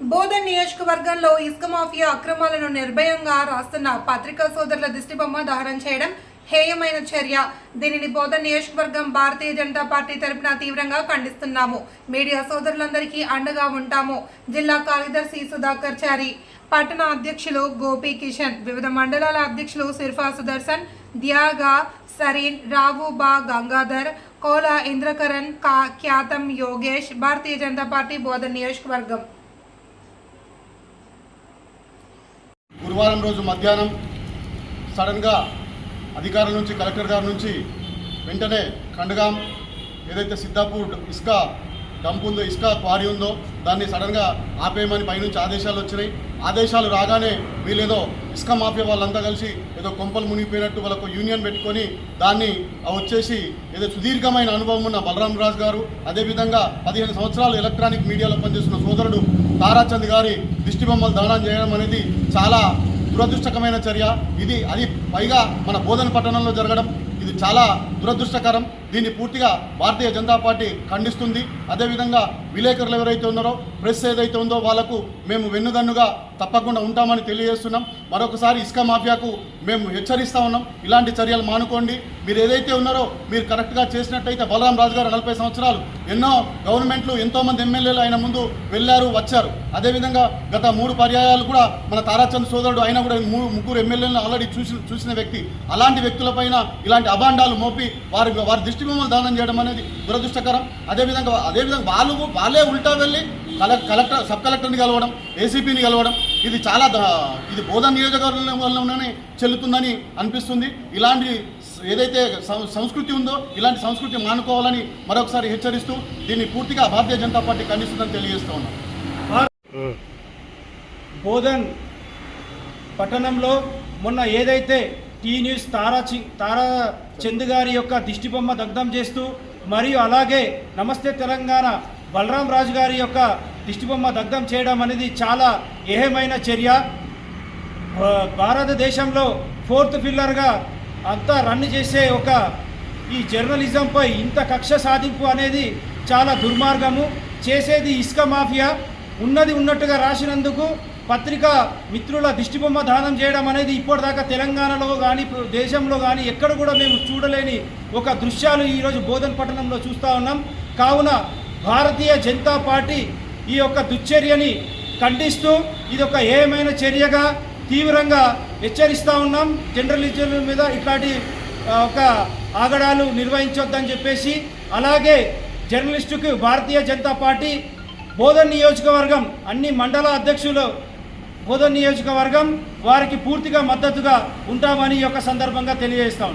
బోధన్ నియోజకవర్గంలో ఇసుక మాఫియా అక్రమాలను నిర్భయంగా రాస్తున్న పత్రికా సోదరుల దిష్టిబొమ్మ దహనం చేయడం హేయమైన చర్య. దీనిని బోధన్ నియోజకవర్గం భారతీయ జనతా పార్టీ తరపున తీవ్రంగా ఖండిస్తున్నాము. మీడియా సోదరులందరికీ అండగా ఉంటాము. జిల్లా కార్యదర్శి సుధాకర్ చారి పట్టణ అధ్యక్షులు గోపి కిషన్ వివిధ మండలాల అధ్యక్షులు సిర్ఫా సుదర్శన్ దియాగా సరీన్ రావు బా గంగాధర్ కోల ఇంద్రకరణ్ కా ఖ్యాతం యోగేష్ భారతీయ జనతా పార్టీ బోధన్ నియోజకవర్గం. గురువారం రోజు మధ్యాహ్నం సడన్గా అధికారుల నుంచి కలెక్టర్ గారి నుంచి వెంటనే ఖండగాం ఏదైతే సిద్ధాపూర్ ఇసుక డంప్ ఉందో ఇసుక క్వారీ ఉందో దాన్ని సడన్గా ఆపేయమని పైనుంచి ఆదేశాలు వచ్చినాయి. ఆదేశాలు రాగానే వీళ్ళేదో ఇసుక మాఫియా వాళ్ళంతా కలిసి ఏదో కొంపలు మునిగిపోయినట్టు వాళ్ళకు యూనియన్ పెట్టుకొని దాన్ని ఆ వచ్చేసి ఏదో సుదీర్ఘమైన అనుభవం ఉన్న బలరాం రాజు గారు అదేవిధంగా పదిహేను సంవత్సరాలు ఎలక్ట్రానిక్ మీడియాలో పనిచేస్తున్న సోదరుడు తారాచంద్ గారి దిష్టిబొమ్మలు దానం చేయడం అనేది చాలా దురదృష్టకమైన చర్య. ఇది అది పైగా మన బోధన పట్టణంలో జరగడం ఇది చాలా దురదృష్టకరం. దీన్ని పూర్తిగా భారతీయ జనతా పార్టీ ఖండిస్తుంది. అదేవిధంగా విలేకరులు ఎవరైతే ఉన్నారో ప్రెస్ ఏదైతే ఉందో వాళ్ళకు మేము వెన్నుదన్నుగా తప్పకుండా ఉంటామని తెలియజేస్తున్నాం. మరొకసారి ఇసుక మాఫియాకు మేము హెచ్చరిస్తా ఉన్నాం. ఇలాంటి చర్యలు మానుకోండి. మీరు ఏదైతే ఉన్నారో మీరు కరెక్ట్గా చేసినట్టయితే బలరాం రాజు గారు నలభై సంవత్సరాలు ఎన్నో గవర్నమెంట్లు ఎంతోమంది ఎమ్మెల్యేలు ఆయన ముందు వెళ్ళారు వచ్చారు. అదేవిధంగా గత మూడు పర్యాయాలు కూడా మన తారాచంద్ సోదరుడు ఆయన కూడా మూడు ముగ్గురు ఎమ్మెల్యేలను ఆల్రెడీ చూసి చూసిన వ్యక్తి. అలాంటి వ్యక్తులపైన ఇలాంటి అభాండాలు మోపి వారి వారి దృష్టి మమ్మల్ని దానం చేయడం అనేది దురదృష్టకరం. అదేవిధంగా అదేవిధంగా వాళ్ళు వాళ్ళే ఉల్టా వెళ్ళి కలెక్ కలెక్టర్ సబ్ కలెక్టర్ని కలవడం ఏసీపీని కలవడం ఇది చాలా ఇది బోధన నియోజకవర్గంలోనే చెల్లుతుందని అనిపిస్తుంది. ఇలాంటి ఏదైతే సం- సంస్కృతి ఉందో ఇలాంటి సంస్కృతి మానుకోవాలని మరొకసారి హెచ్చరిస్తూ దీన్ని పూర్తిగా భారతీయ జనతా పార్టీ ఖండిస్తుందని తెలియజేస్తూ ఉన్నాం. బోధన్ పట్టణంలో మొన్న ఏదైతే టీ న్యూస్ తారా చి తారా చంద్ గారి యొక్క దిష్టిబొమ్మ దగ్ధం చేస్తూ మరియు అలాగే నమస్తే తెలంగాణ బలరాం రాజు గారి యొక్క దిష్టిబొమ్మ దగ్ధం చేయడం అనేది చాలా ఏహమైన చర్య. భారతదేశంలో ఫోర్త్ పిల్లర్గా అంతా రన్ చేసే ఒక ఈ జర్నలిజంపై ఇంత కక్ష సాధింపు అనేది చాలా దుర్మార్గము. చేసేది ఇసుక మాఫియా. ఉన్నది ఉన్నట్టుగా రాసినందుకు పత్రికా మిత్రుల దిష్టిబొమ్మ దానం చేయడం అనేది ఇప్పటిదాకా తెలంగాణలో కానీ దేశంలో కానీ ఎక్కడ కూడా మేము చూడలేని ఒక దృశ్యాలు ఈరోజు బోధన్ పట్టణంలో చూస్తూ ఉన్నాం. కావున భారతీయ జనతా పార్టీ ఈ యొక్క దుశ్చర్యని ఖండిస్తూ ఇది ఒక ఏమైన చర్యగా తీవ్రంగా హెచ్చరిస్తూ ఉన్నాం. జర్నలిజం మీద ఇట్లాంటి ఒక ఆగడాలు నిర్వహించొద్దని చెప్పేసి అలాగే జర్నలిస్టుకు భారతీయ జనతా పార్టీ బోధన్ నియోజకవర్గం అన్ని మండల అధ్యక్షులు బోధన్ నియోజకవర్గం వారికి పూర్తిగా మద్దతుగా ఉంటామని ఈ యొక్క సందర్భంగా తెలియజేస్తా